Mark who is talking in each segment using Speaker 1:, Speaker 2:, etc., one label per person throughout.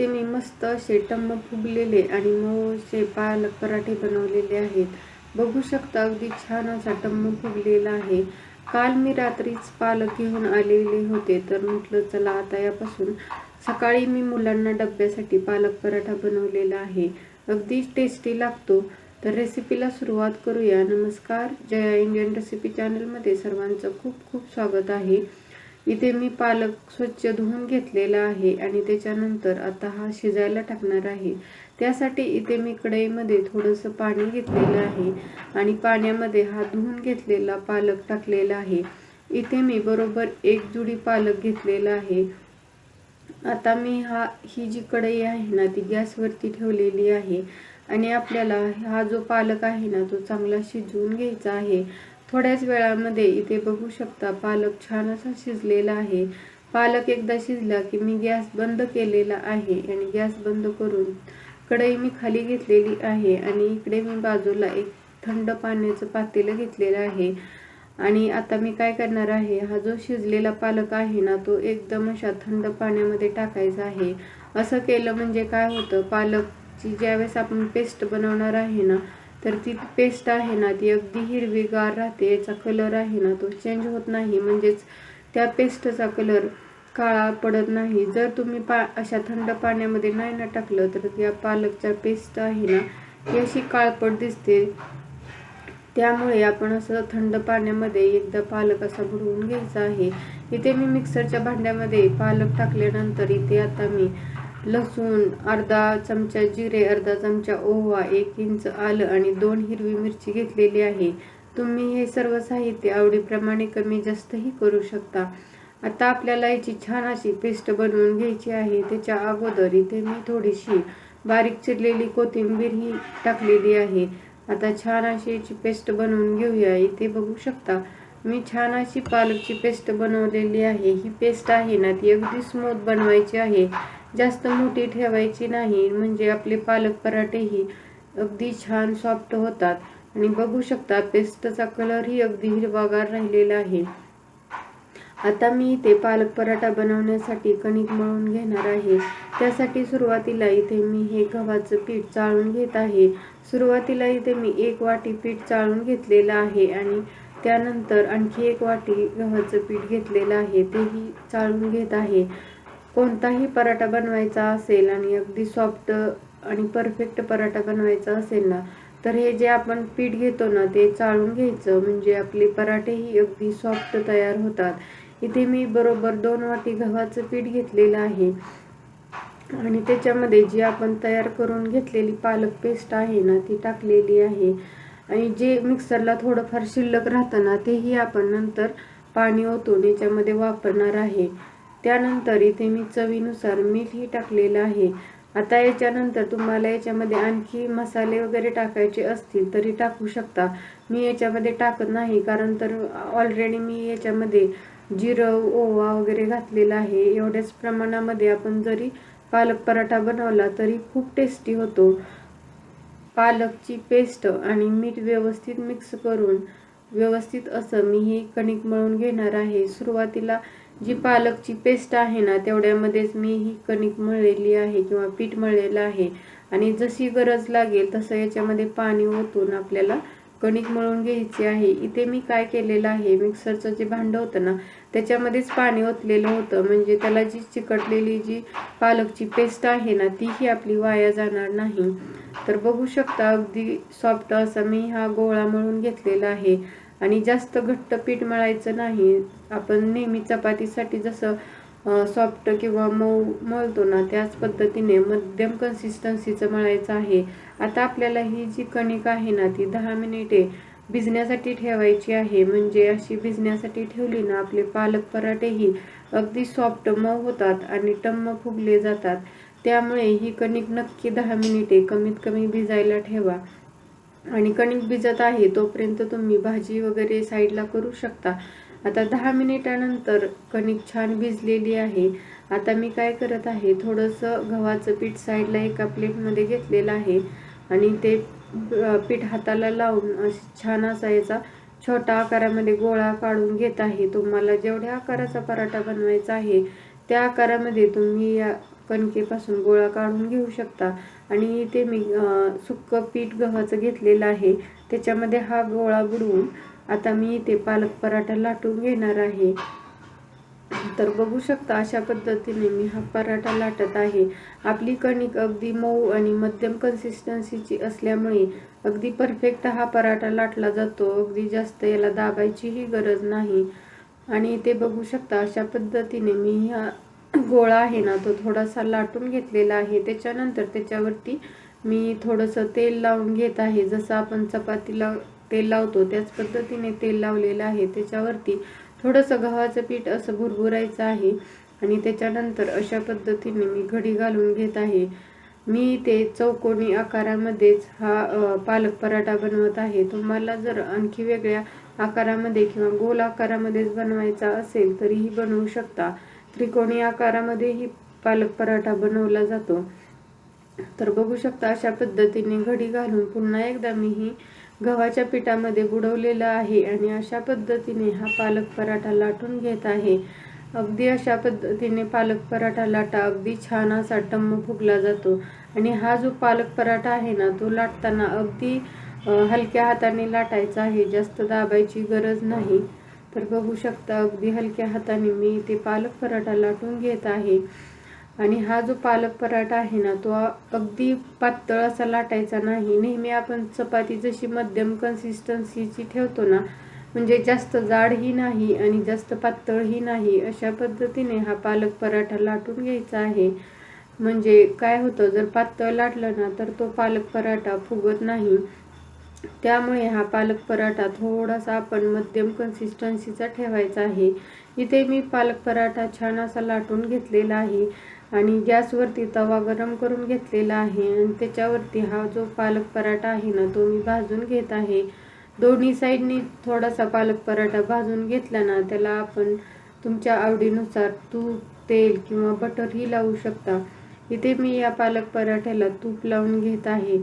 Speaker 1: ते मी मस्त असे टम्म फुगलेले आणि मऊ पालक पराठे बनवलेले आहेत. बघू शकता अगदी छान असा टम्म फुगलेला आहे. काल मी रात्रीच पालक घेऊन आलेले होते तर म्हटलं चला आता यापासून सकाळी मी मुलांना डब्यासाठी पालक पराठा बनवलेला आहे. अगदी टेस्टी लागतो. तर रेसिपीला सुरुवात करूया. नमस्कार. जया इंडियन रेसिपी चॅनलमध्ये सर्वांचं खूप खूप स्वागत आहे. इथे मी पालक स्वच्छ धुवून घेतलेला आहे आणि त्याच्यानंतर आता हा शिजायला टाकणार आहे. त्यासाठी इथे मी कढईमध्ये थोडंसं पाणी घेतलेलं आहे आणि पाण्यामध्ये हा धुवून घेतलेला पालक टाकलेला आहे. इथे मी बरोबर एक जुडी पालक घेतलेला आहे. आता मी हा ही जी कढई आहे ना ती गॅसवरती ठेवलेली आहे. आणि आपल्याला हा जो पालक आहे ना तो चांगला शिजवून घ्यायचा आहे. थोड्याच वेळामध्ये इथे बघू शकता पालक छान असा शिजलेला आहे. पालक एकदा शिजला की मी गॅस बंद केलेला आहे आणि गॅस बंद करून कढई मी खाली घेतलेली आहे आणि इकडे मी बाजूला एक थंड पाण्याचं पातेलं घेतलेलं आहे. आणि आता मी काय करणार आहे? हा जो शिजलेला पालक आहे ना तो एकदम अशा थंड पाण्यामध्ये टाकायचा आहे. असं केलं म्हणजे काय होतं? पालकची ज्यावेळेस आपण पेस्ट बनवणार आहे ना तर ती पेस्ट आहे ना ती अगदी हिरवीगार राहते. याचा कलर आहे ना तो चेंज होत नाही. म्हणजेच त्या पेस्टचा कलर काळा पडत नाही. जर तुम्ही पा अशा थंड पाण्यामध्ये नाही ना टाकलं तर त्या पालकच्या पेस्ट आहे ना ती अशी काळपट दिसते. त्यामुळे आपण असं थंड पाण्यामध्ये एकदा पालक असा बुडवून घ्यायचा आहे. इथे मी मिक्सरच्या भांड्यामध्ये पालक टाकल्यानंतर इथे आता मी लसूण अर्धा चमचा जिरे अर्धा चमचा ओवा एक इंच आलं आणि दोन हिरवी मिरची घेतलेली आहे. तुम्ही हे सर्व साहित्य आवडीप्रमाणे कमी जास्तही करू शकता. आता आपल्याला याची छान अशी पेस्ट बनवून घ्यायची आहे. त्याच्या अगोदर इथे मी थोडीशी बारीक चिरलेली कोथिंबीर ही टाकलेली आहे. आता छान अशी याची पेस्ट बनवून घेऊया. इथे बघू शकता मी छान अशी पालकची पेस्ट बनवलेली आहे. ही पेस्ट आहे ना ती अगदी स्मूथ बनवायची आहे. जास्त मोठी ठेवायची नाही. म्हणजे आपले पालक पराठेही अगदी छान सॉफ्ट होतात. आणि बघू शकता पेस्टचा कलरही अगदी हिरवागार राहिलेला आहे. आता मी इथे पालक पराठा बनवण्यासाठी कणिक मळून घेणार आहे. त्यासाठी सुरुवातीला इथे मी हे गव्हाचं पीठ चाळून घेत आहे. सुरुवातीला इथे मी एक वाटी पीठ चाळून घेतलेलं आहे आणि त्यानंतर आणखी एक वाटी गव्हाचं पीठ घेतलेलं आहे. तेही चाळून घेत आहे. कोणताही पराठा बनवायचा असेल आणि अगदी सॉफ्ट आणि परफेक्ट पराठा बनवायचा असेल ना तर हे जे आपण पीठ घेतो ना ते चाळून घ्यायचं. म्हणजे आपले पराठेही अगदी सॉफ्ट तयार होतात. इथे मी बरोबर दोन वाटी गव्हाचं पीठ घेतलेलं आहे. आणि त्याच्यामध्ये जी आपण तयार करून घेतलेली पालक पेस्ट आहे ना ती टाकलेली आहे. आणि जे मिक्सरला थोडंफार शिल्लक राहतं ना तेही आपण नंतर पाणी ओतून याच्यामध्ये वापरणार आहे. त्यानंतर इथे मी चवीनुसार मीठही टाकलेलं आहे. आता याच्यानंतर तुम्हाला याच्यामध्ये आणखी मसाले वगैरे टाकायचे असतील तरी टाकू शकता. मी याच्यामध्ये टाकत नाही कारण तर ऑलरेडी मी याच्यामध्ये जिरं ओवा वगैरे घातलेला आहे. एवढ्याच प्रमाणामध्ये आपण जरी पालक पराठा बनवला तरी खूप टेस्टी होतो. पालकची पेस्ट आणि मीठ व्यवस्थित मिक्स करून व्यवस्थित असं मी ही कणिक मळून घेणार आहे. सुरुवातीला जी पालकची पेस्ट आहे ना तेवढ्यामध्येच मी ही कणिक मळलेली आहे किंवा पीठ मळलेलं आहे. आणि जशी गरज लागेल तसं याच्यामध्ये पाणी ओतून आपल्याला कणिक मळून घ्यायची आहे. इथे मी काय केलेलं आहे मिक्सरचं जे भांडं होतं ना त्याच्यामध्येच पाणी ओतलेलं होतं. म्हणजे त्याला जी चिकटलेली जी पालकची पेस्ट आहे ना तीही आपली वाया जाणार नाही. तर बघू शकता अगदी सॉफ्ट असा मी हा गोळा मळून घेतलेला आहे. आणि जास्त घट्ट पीठ मळायचं नाही. आपण नेहमी चपातीसाठी जसं सॉफ्ट किंवा मऊ मळतो ना त्याच पद्धतीने मध्यम कन्सिस्टन्सीचं मळायचं आहे. आता आपल्याला ही जी कणिक आहे ना ती दहा मिनिटे भिजण्यासाठी ठेवायची आहे. म्हणजे अशी भिजण्यासाठी ठेवली ना आपले पालक पराठेही अगदी सॉफ्ट मऊ होतात आणि टम्म फुगले जातात. त्यामुळे ही कणिक नक्की दहा मिनिटे कमीत कमी भिजायला ठेवा. आणि कणिक भिजत आहे तोपर्यंत तुम्ही भाजी वगैरे साईडला करू शकता. आता दहा मिनिटानंतर कणिक छान भिजलेली आहे. आता मी काय करत आहे थोडंसं गव्हाचं पीठ साईडला एका प्लेटमध्ये घेतलेलं आहे आणि ते पीठ हाताला लावून छान असा याचा छोटा आकारामध्ये गोळा काढून घेत आहे. तुम्हाला जेवढ्या आकाराचा पराठा बनवायचा आहे त्या आकारामध्ये तुम्ही या कणकेपासून गोळा काढून घेऊ शकता. आणि इथे मी सुक्क सुक्कं पीठ गव्हाचं घेतलेलं आहे. त्याच्यामध्ये हा गोळा बुडवून आता मी इथे पालक पराठा लाटून घेणार आहे. तर बघू शकता अशा पद्धतीने मी हा पराठा लाटत आहे. आपली कणिक अगदी मऊ आणि मध्यम कन्सिस्टन्सीची असल्यामुळे अगदी परफेक्ट हा पराठा लाटला जातो. अगदी जास्त याला दाबायचीही गरज नाही. आणि ते बघू शकता अशा पद्धतीने मी हा गोळा आहे ना तो थोडासा लाटून घेतलेला आहे. त्याच्यानंतर त्याच्यावरती मी थोडंसं तेल लावून घेत आहे. जसं आपण चपातीला तेल लावतो. त्याच पद्धतीने तेल लावलेलं आहे. त्याच्यावरती थोडंसं गव्हाचं पीठ असं भुरभुरायचं आहे. आणि त्याच्यानंतर अशा पद्धतीने मी घडी घालून घेत आहे. मी ते चौकोनी आकारामध्येच हा पालक पराठा बनवत आहे. तुम्हाला जर आणखी वेगळ्या आकारामध्ये किंवा गोल आकारामध्येच बनवायचा असेल तरीही बनवू शकता. त्रिकोणी आकारामध्येही पालक पराठा बनवला जातो. तर बघू शकता अशा पद्धतीने घडी घालून पुन्हा एकदा मी ही गव्हाच्या पिठामध्ये बुडवलेलं आहे आणि अशा पद्धतीने हा पालक पराठा लाटून घेत आहे. अगदी अशा पद्धतीने पालक पराठा लाटा अगदी छान असा टम्म फुगला जातो. आणि हा जो पालक पराठा आहे ना तो लाटताना अगदी हलक्या हाताने लाटायचा आहे जास्त दाबायची गरज नाही. तर बघू शकता अगदी हलक्या हाताने मी ते पालक पराठा लाटून घेत आहे. आणि हा जो पालक पराठा आहे ना तो अगदी पातळ असा लाटायचा नाही. नेहमी आपण चपाती जशी मध्यम कन्सिस्टन्सीची ठेवतो ना म्हणजे जास्त जाडही नाही आणि जास्त पातळही नाही अशा पद्धतीने हा पालक पराठा लाटून घ्यायचा आहे. म्हणजे काय होतं जर पातळ लाटलं ना तर तो पालक पराठा फुगत नाही. त्यामुळे हा पालक पराठा थोडासा आपण मध्यम कन्सिस्टन्सीचा ठेवायचा आहे. इथे मी पालक पराठा छान असा लाटून घेतलेला आहे. आणि गॅसवरती तवा गरम करून घेतलेला आहे आणि त्याच्यावरती हा जो पालक पराठा आहे ना तो मी भाजून घेत आहे. दोन्ही साईडनी थोडासा पालक पराठा भाजून घेतला ना त्याला आपण तुमच्या आवडीनुसार तूप तेल किंवा बटरही लावू शकता. इथे मी या पालक पराठ्याला तूप लावून घेत आहे.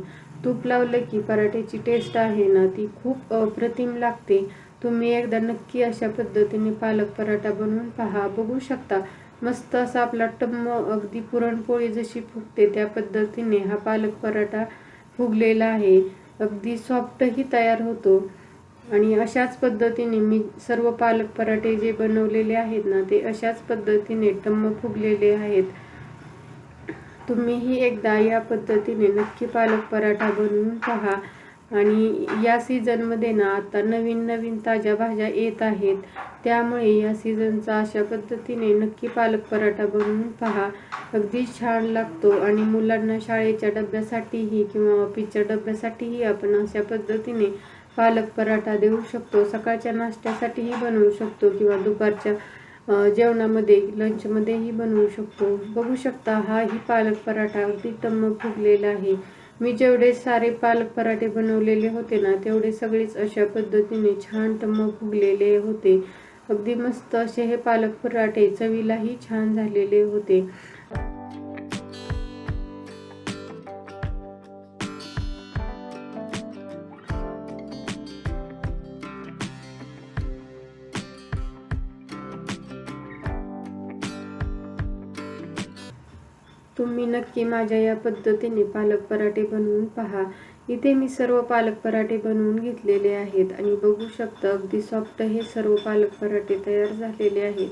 Speaker 1: तूप लावलं की पराठ्याची टेस्ट आहे ना ती खूप अप्रतिम लागते. तुम्ही एकदा नक्की अशा पद्धतीने पालक पराठा बनवून पहा बघू शकता. मस्त असा आपला टम्म अगदी पुरणपोळी जशी फुगते त्या पद्धतीने हा पालक पराठा फुगलेला आहे. अगदी सॉफ्टही तयार होतो. आणि अशाच पद्धतीने मी सर्व पालक पराठे जे बनवलेले आहेत ना ते अशाच पद्धतीने टम्म फुगलेले आहेत. तुम्हीही एकदा या पद्धतीने नक्की पालक पराठा बनवून पहा. आणि या सीझनमध्ये ना आता नवीन नवीन ताज्या भाज्या येत आहेत. त्यामुळे या सीझनचा अशा पद्धतीने नक्की पालक पराठा बनवून पहा. अगदी छान लागतो आणि मुलांना शाळेच्या डब्यासाठीही किंवा ऑफिसच्या डब्यासाठीही आपण अशा पद्धतीने पालक पराठा देऊ शकतो. सकाळच्या नाश्त्यासाठीही बनवू शकतो किंवा दुपारच्या जेवणामध्ये लंचमध्येही बनवू शकतो. बघू शकता हा ही पालक पराठा अगदी टम्म फुगलेला आहे. मी जेवढे सारे पालक पराठे बनवलेले होते ना तेवढे सगळेच अशा पद्धतीने छान टम्म फुगलेले होते. अगदी मस्त असे हे पालक पराठे चवीलाही छान झालेले होते. तुम्ही नक्की माझ्या या पद्धतीने पालक पराठे बनवून पहा. इथे मी सर्व पालक पराठे बनवून घेतलेले आहेत आणि बघू शकता अगदी सॉफ्ट हे सर्व पालक पराठे तयार झालेले आहेत.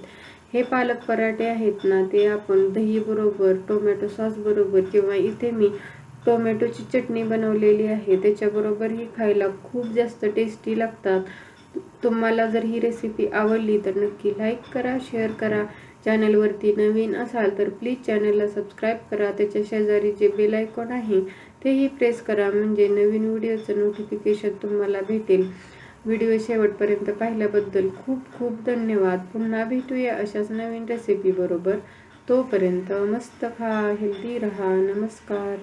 Speaker 1: हे पालक पराठे आहेत ना ते आपण दही बरोबर टोमॅटो सॉस बरोबर किंवा इथे मी टोमॅटोची चटणी बनवलेली आहे त्याच्याबरोबरही खायला खूप जास्त टेस्टी लागतात. तुम्हाला जर ही रेसिपी आवडली तर नक्की लाईक करा शेअर करा. चॅनलवरती नवीन असाल तर प्लीज चॅनलला सबस्क्राईब करा. त्याच्या शेजारी जे बेल आयकॉन आहे तेही प्रेस करा. म्हणजे नवीन व्हिडिओचं नोटिफिकेशन तुम्हाला भेटेल. व्हिडिओ शेवटपर्यंत पाहिल्याबद्दल खूप खूप धन्यवाद. पुन्हा भेटूया अशाच नवीन रेसिपीबरोबर तोपर्यंत मस्त खा हेल्दी रहा. नमस्कार.